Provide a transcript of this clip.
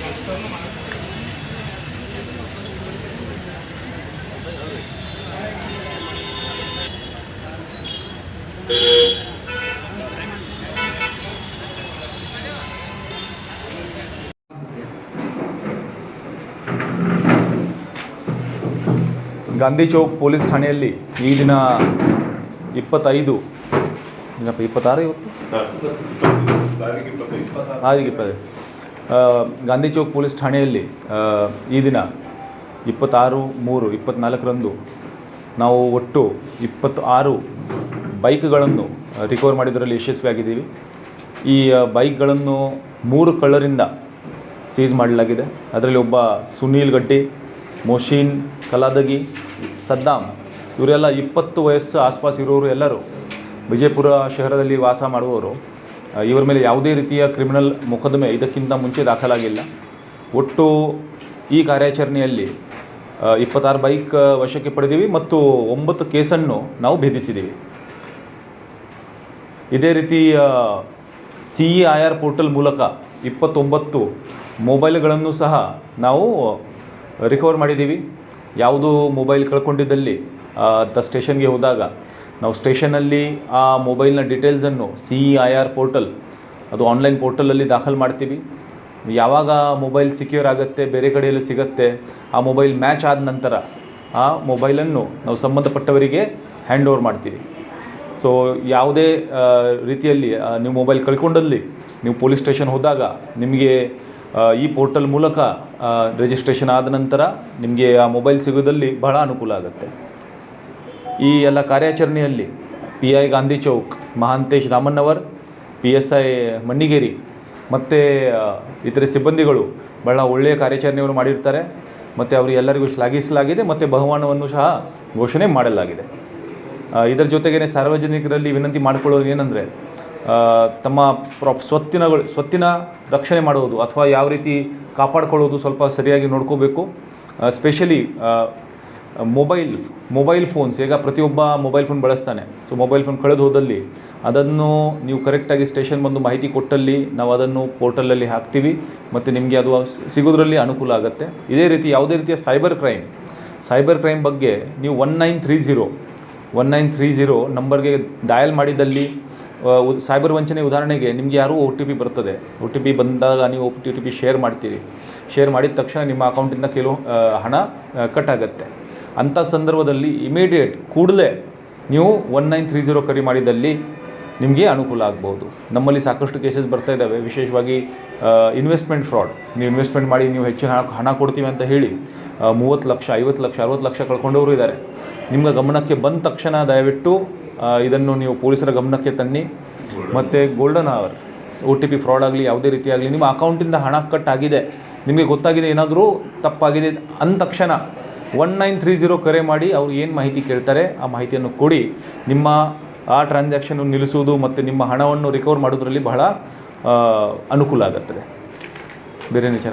ಕೆಲಸವನ್ನು ಮಾಡ್ತಾರೆ ಗಾಂಧಿ ಚೌಕ್ ಪೊಲೀಸ್ ಠಾಣೆಯಲ್ಲಿ ಈ ದಿನ ಇಪ್ಪತ್ತೈದು, ಏನಪ್ಪ, ಇಪ್ಪತ್ತಾರು ಇವತ್ತು? ತಾರೀಕು ಇಪ್ಪತ್ತೈದು. ಗಾಂಧಿ ಚೌಕ್ ಪೊಲೀಸ್ ಠಾಣೆಯಲ್ಲಿ ಈ ದಿನ ಇಪ್ಪತ್ತಾರು, ಮೂರು ಇಪ್ಪತ್ತ್ನಾಲ್ಕರಂದು ನಾವು ಒಟ್ಟು ಇಪ್ಪತ್ತಾರು ಬೈಕ್ಗಳನ್ನು ರಿಕವರ್ ಮಾಡಿದ್ದರಲ್ಲಿ ಯಶಸ್ವಿಯಾಗಿದ್ದೀವಿ. ಈ ಬೈಕ್ಗಳನ್ನು ಮೂರು ಕಳ್ಳರಿಂದ ಸೀಸ್ ಮಾಡಲಾಗಿದೆ. ಅದರಲ್ಲಿ ಒಬ್ಬ ಸುನೀಲ್ ಗಡ್ಡಿ ಮೊಷೀನ್ ಕಲಾದಗಿ ಸದ್ದಾಂ, ಇವರೆಲ್ಲ ಇಪ್ಪತ್ತು ವಯಸ್ಸು ಆಸ್ಪಾಸ್ ಇರೋರು ಎಲ್ಲರೂ. ವಿಜಯಪುರ ಶಹರದಲ್ಲಿ ವಾಸ ಮಾಡುವವರು. ಇವರ ಮೇಲೆ ಯಾವುದೇ ರೀತಿಯ ಕ್ರಿಮಿನಲ್ ಮೊಕದ್ದಮೆ ಇದಕ್ಕಿಂತ ಮುಂಚೆ ದಾಖಲಾಗಿಲ್ಲ. ಒಟ್ಟು ಈ ಕಾರ್ಯಾಚರಣೆಯಲ್ಲಿ ಇಪ್ಪತ್ತಾರು ಬೈಕ್ ವಶಕ್ಕೆ ಪಡೆದೀವಿ ಮತ್ತು ಒಂಬತ್ತು ಕೇಸನ್ನು ನಾವು ಭೇದಿಸಿದ್ದೀವಿ ಇದೇ ರೀತಿ C E I R portal ಮೂಲಕ ಇಪ್ಪತ್ತೊಂಬತ್ತು ಮೊಬೈಲ್ಗಳನ್ನು ಸಹ ನಾವು ರಿಕವರ್ ಮಾಡಿದ್ದೀವಿ. ಯಾವುದು ಮೊಬೈಲ್ ಕಳ್ಕೊಂಡಿದ್ದಲ್ಲಿ ಆ, ತ ಸ್ಟೇಷನ್ಗೆ ಹೋದಾಗ ನಾವು ಸ್ಟೇಷನಲ್ಲಿ ಆ ಮೊಬೈಲ್ನ ಡೀಟೇಲ್ಸನ್ನು C E I R portal ಅದು ಆನ್ಲೈನ್ ಪೋರ್ಟಲಲ್ಲಿ ದಾಖಲು ಮಾಡ್ತೀವಿ. ಯಾವಾಗ ಮೊಬೈಲ್ ಸಿಕ್ಯೂರ್ ಆಗುತ್ತೆ ಬೇರೆ ಕಡೆಯಲ್ಲೂ ಸಿಗುತ್ತೆ ಆ ಮೊಬೈಲ್ ಮ್ಯಾಚ್ ಆದ ನಂತರ ಆ ಮೊಬೈಲನ್ನು ನಾವು ಸಂಬಂಧಪಟ್ಟವರಿಗೆ ಹ್ಯಾಂಡ್ ಓವರ್ ಮಾಡ್ತೀವಿ. ಸೊ ಯಾವುದೇ ರೀತಿಯಲ್ಲಿ ನೀವು ಮೊಬೈಲ್ ಕಳ್ಕೊಂಡಲ್ಲಿ ನೀವು ಪೊಲೀಸ್ ಸ್ಟೇಷನ್ ಹೋದಾಗ ನಿಮಗೆ ಈ ಪೋರ್ಟಲ್ ಮೂಲಕ ರಿಜಿಸ್ಟ್ರೇಷನ್ ಆದ ನಂತರ ನಿಮಗೆ ಆ ಮೊಬೈಲ್ ಸಿಗೋದಲ್ಲಿ ಬಹಳ ಅನುಕೂಲ ಆಗುತ್ತೆ. ಈ ಎಲ್ಲ ಕಾರ್ಯಾಚರಣೆಯಲ್ಲಿ P I Gandhi Chowk Mahantesh Ramannavar P S I Mannigeri ಮತ್ತು ಇತರೆ ಸಿಬ್ಬಂದಿಗಳು ಬಹಳ ಒಳ್ಳೆಯ ಕಾರ್ಯಾಚರಣೆಯನ್ನು ಮಾಡಿರ್ತಾರೆ. ಮತ್ತು ಅವರು ಎಲ್ಲರಿಗೂ ಶ್ಲಾಘಿಸಲಾಗಿದೆ ಮತ್ತು ಬಹುಮಾನವನ್ನು ಸಹ ಘೋಷಣೆ ಮಾಡಲಾಗಿದೆ. ಇದರ ಜೊತೆಗೇ ಸಾರ್ವಜನಿಕರಲ್ಲಿ ವಿನಂತಿ ಮಾಡಿಕೊಳ್ಳೋದು ಏನಂದರೆ ತಮ್ಮ ಪ್ರಾಪ್ ಸ್ವತ್ತಿನಗಳು ಸ್ವತ್ತಿನ ರಕ್ಷಣೆ ಮಾಡುವುದು ಅಥವಾ ಯಾವ ರೀತಿ ಕಾಪಾಡ್ಕೊಳ್ಳೋದು ಸ್ವಲ್ಪ ಸರಿಯಾಗಿ ನೋಡ್ಕೋಬೇಕು. ಸ್ಪೆಷಲಿ ಮೊಬೈಲ್ ಮೊಬೈಲ್ ಫೋನ್ಸ್ ಈಗ ಪ್ರತಿಯೊಬ್ಬ ಮೊಬೈಲ್ ಫೋನ್ ಬಳಸ್ತಾನೆ. ಸೊ ಮೊಬೈಲ್ ಫೋನ್ ಕಳೆದು ಹೋದಲ್ಲಿ ಅದನ್ನು ನೀವು ಕರೆಕ್ಟಾಗಿ ಸ್ಟೇಷನ್ ಬಂದು ಮಾಹಿತಿ ಕೊಟ್ಟಲ್ಲಿ ನಾವು ಅದನ್ನು ಪೋರ್ಟಲಲ್ಲಿ ಹಾಕ್ತೀವಿ ಮತ್ತು ನಿಮಗೆ ಅದು ಸಿಗೋದ್ರಲ್ಲಿ ಅನುಕೂಲ ಆಗುತ್ತೆ. ಇದೇ ರೀತಿ ಯಾವುದೇ ರೀತಿಯ ಸೈಬರ್ ಕ್ರೈಮ್ ಸೈಬರ್ ಕ್ರೈಮ್ ಬಗ್ಗೆ ನೀವು one nine three zero one nine three zero ನಂಬರ್ಗೆ ಡಯಲ್ ಮಾಡಿದಲ್ಲಿ ಸೈಬರ್ ವಂಚನೆ ಉದಾಹರಣೆಗೆ ನಿಮಗೆ ಯಾರೂ ಒ ಟಿ ಪಿ ಬರ್ತದೆ ಒ ಟಿ ಪಿ ಬಂದಾಗ ನೀವು ಒ ಟಿ ಪಿ ಶೇರ್ ಮಾಡ್ತೀರಿ. ಶೇರ್ ಮಾಡಿದ ತಕ್ಷಣ ನಿಮ್ಮ ಅಕೌಂಟಿಂದ ಕೆಲವು ಹಣ ಕಟ್ ಆಗುತ್ತೆ. ಅಂಥ ಸಂದರ್ಭದಲ್ಲಿ ಇಮಿಡಿಯೇಟ್ ಕೂಡಲೇ ನೀವು ಒನ್ ನೈನ್ ತ್ರೀ ಜೀರೋ ಕರೆ ಮಾಡಿದಲ್ಲಿ ನಿಮಗೆ ಅನುಕೂಲ ಆಗ್ಬೋದು ನಮ್ಮಲ್ಲಿ ಸಾಕಷ್ಟು ಕೇಸಸ್ ಬರ್ತಾ ಇದ್ದಾವೆ ವಿಶೇಷವಾಗಿ ಇನ್ವೆಸ್ಟ್ಮೆಂಟ್ ಫ್ರಾಡ್ ನೀವು ಇನ್ವೆಸ್ಟ್ಮೆಂಟ್ ಮಾಡಿ ನೀವು ಹೆಚ್ಚಿನ ಹಣ ಹಣ ಕೊಡ್ತೀವಿ ಅಂತ ಹೇಳಿ ಮೂವತ್ತು ಲಕ್ಷ ಐವತ್ತು ಲಕ್ಷ ಅರವತ್ತು ಲಕ್ಷ ಕಳ್ಕೊಂಡವರು ಇದ್ದಾರೆ ನಿಮ್ಮ ಗಮನಕ್ಕೆ ಬಂದ ತಕ್ಷಣ ದಯವಿಟ್ಟು ಇದನ್ನು ನೀವು ಪೊಲೀಸರ ಗಮನಕ್ಕೆ ತನ್ನಿ. ಮತ್ತು golden hour O T P fraud ಆಗಲಿ ಯಾವುದೇ ರೀತಿ ಆಗಲಿ ನಿಮ್ಮ ಅಕೌಂಟಿಂದ ಹಣ ಕಟ್ ಆಗಿದೆ ನಿಮಗೆ ಗೊತ್ತಾಗಿದೆ ಏನಾದರೂ ತಪ್ಪಾಗಿದೆ ಅಂದ ತಕ್ಷಣ ಒನ್ ನೈನ್ ತ್ರೀ ಜೀರೋ ಕರೆ ಮಾಡಿ ಅವ್ರು ಏನು ಮಾಹಿತಿ ಕೇಳ್ತಾರೆ ಆ ಮಾಹಿತಿಯನ್ನು ಕೊಡಿ. ನಿಮ್ಮ ಆ ಟ್ರಾನ್ಸಾಕ್ಷನ್ನು ನಿಲ್ಲಿಸುವುದು ಮತ್ತು ನಿಮ್ಮ ಹಣವನ್ನು ರಿಕವರ್ ಮಾಡೋದ್ರಲ್ಲಿ ಬಹಳ ಅನುಕೂಲ ಆಗುತ್ತದೆ. ಬೇರೆ ವಿಚಾರ?